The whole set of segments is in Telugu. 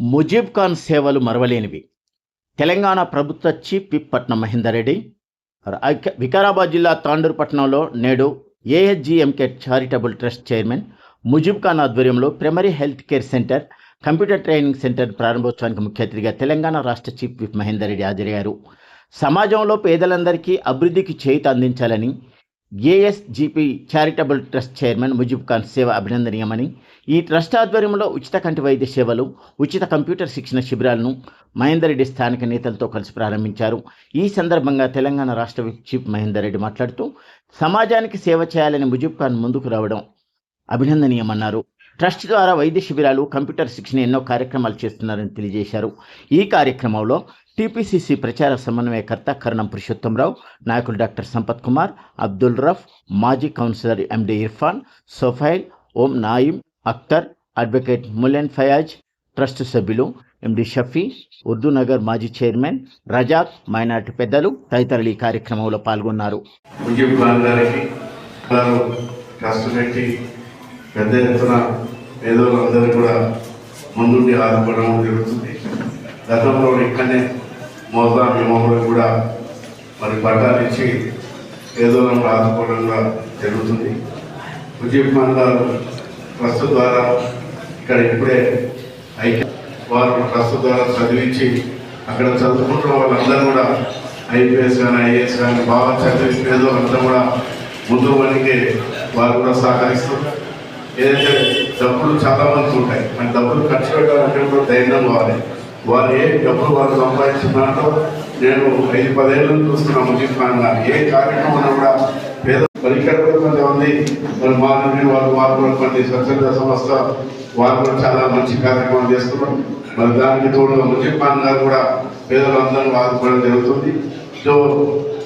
ముజీబ్ ఖాన్ సేవలు మరవలేనివి. తెలంగాణ ప్రభుత్వ చీఫ్ విప్ పట్నం మహేందర్ రెడ్డి వికారాబాద్ జిల్లా తాండూరు పట్టణంలో నేడు AHGMK charitable trust chairman Mujeeb Khan ఆధ్వర్యంలో primary health care centre computer training centre ప్రారంభోత్సవానికి ముఖ్య అతిథిగా తెలంగాణ రాష్ట్ర చీఫ్ విప్ మహేందర్ రెడ్డి హాజరయ్యారు. సమాజంలో పేదలందరికీ అభివృద్ధికి చేయూత అందించాలని ASGP charitable trust chairman Mujeeb Khan సేవ అభినందనీయమని ఈ ట్రస్ట్ ఆధ్వర్యంలో ఉచిత కంటి వైద్య సేవలు ఉచిత కంప్యూటర్ శిక్షణ శిబిరాలను మహేందర్ రెడ్డి స్థానిక నేతలతో కలిసి ప్రారంభించారు. ఈ సందర్భంగా తెలంగాణ రాష్ట్ర చీఫ్ మహేందర్ రెడ్డి మాట్లాడుతూ సమాజానికి సేవ చేయాలని ముజీబ్ ఖాన్ ముందుకు రావడం అభినందనీయమన్నారు. ట్రస్ట్ ద్వారా వైద్య శిబిరాలు కంప్యూటర్ శిక్షణ ఎన్నో కార్యక్రమాలు చేస్తున్నారని తెలియజేశారు. ఈ కార్యక్రమంలో టీపీసీసీ ప్రచార సమన్వయకర్త కరణం పురుషోత్తంరావు నాయకులు డాక్టర్ సంపత్ కుమార్ అబ్దుల్ రఫ్ మాజీ councillor MD Irfan Sohail Om Naeem Akhtar advocate ములెన్ Fayaz trust సభ్యులు ఎండి షఫీ ఉర్దూ నగర్ మాజీ చైర్మన్ రజాక్ మైనార్టీ పెద్దలు తదితరులు ఈ కార్యక్రమంలో పాల్గొన్నారు. పెద్ద ఎత్తున పేదోళ్ళందరూ కూడా ముందుండి ఆదుకోవడం జరుగుతుంది. గతంలో ఇక్కడనే మోదా మిమ్మల్ని కూడా మరి పట్టాలు ఇచ్చి పేదోళ్ళను ఆదుకోవడం జరుగుతుంది. ముజీబ్ ఖాన్ గారు ట్రస్ట్ ద్వారా ఇక్కడ ఇప్పుడే ఐక్య వారు ట్రస్ట్ ద్వారా చదివించి అక్కడ చదువుకుంటున్న వాళ్ళందరూ కూడా ఐపీఎస్ కానీ ఐఏఎస్ కానీ బాగా చదివి పేదోళ్ళంతా కూడా ముందు వారికి వారు కూడా సహకరిస్తున్నారు ఏదైతే డబ్బులు చాలా మంది ఉంటాయి. మన డబ్బులు ఖర్చు పెట్టాలంటే కూడా ధైర్యం కావాలి. వారు ఏ డబ్బులు వారు సంపాదించినారో నేను ఐదు పదేళ్ళు చూస్తున్నా ముజీబ్ ఖాన్ గారు ఏ కార్యక్రమం కూడా పేద మరి ఇక్కడ కూడా కొంతమంది మరి మా నుండి వాళ్ళు మార్పులటువంటి స్వచ్ఛంద సంస్థ వారు కూడా చాలా మంచి కార్యక్రమం చేస్తున్నారు. మరి దానికి తోడు ముజీబ్ ఖాన్ గారు కూడా పేదలందరూ ఆదుకోవడం జరుగుతుంది. సో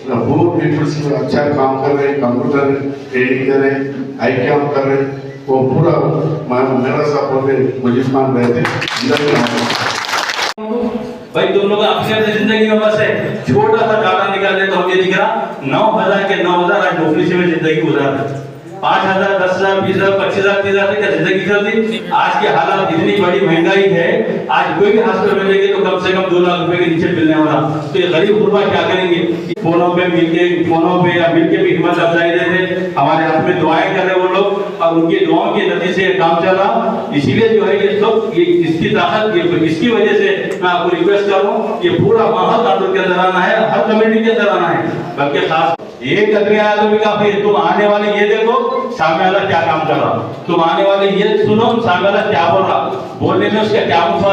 वो पीपल्स अच्छा काम कर रहे कंप्यूटर ट्रेनिंग कर रहे आई कैम कर रहे वो पूरा मान, मेरा सपोर्ट है मान रहे थे भाई, तुम लोग अपने अपने ज़िंदगी में बस है छोटा सा डाटा निकाल दे तो हमें दिख रहा, नौ हज़ार के नौ हज़ार आज नौकरी से ज़िंदगी गुजार है पाँच हज़ार, दस हज़ार, बीस हज़ार, पच्चीस हज़ार, तीस हज़ार क्या ज़िंदगी चलती? आज की हालात इतनी बड़ी महँगाई है। आज कोई भी हॉस्पिटल में जाएँगे तो कम से कम दो लाख रुपए के नीचे मिलने वाला। तो ये गरीब गुरबा क्या करेंगे? फोनों पे मिलके, फोनों पे या मिलके भी हिम्मत अफजाई देते हमारे हाथ में दुआएँ कर रहे वो लोग, और उनकी दुआओं के नतीजे से काम चल रहा। इसीलिए जो है ये सब, ये इसकी ताकत, ये इसकी वजह से मैं आपको रिक्वेस्ट कर रहा हूँ ये पूरा माहौल के अंदर आना है, हर कमेटी के अंदर आना है। बल्कि खास एक आदमी आया तो भी काफ़ी है। तुम आने वाले ये देखो, सामने वाला क्या काम कर रहा। तुम आने वाले ये सुनो, सामने वाला क्या बोल रहा। बोलने में उसका क्या मुफाद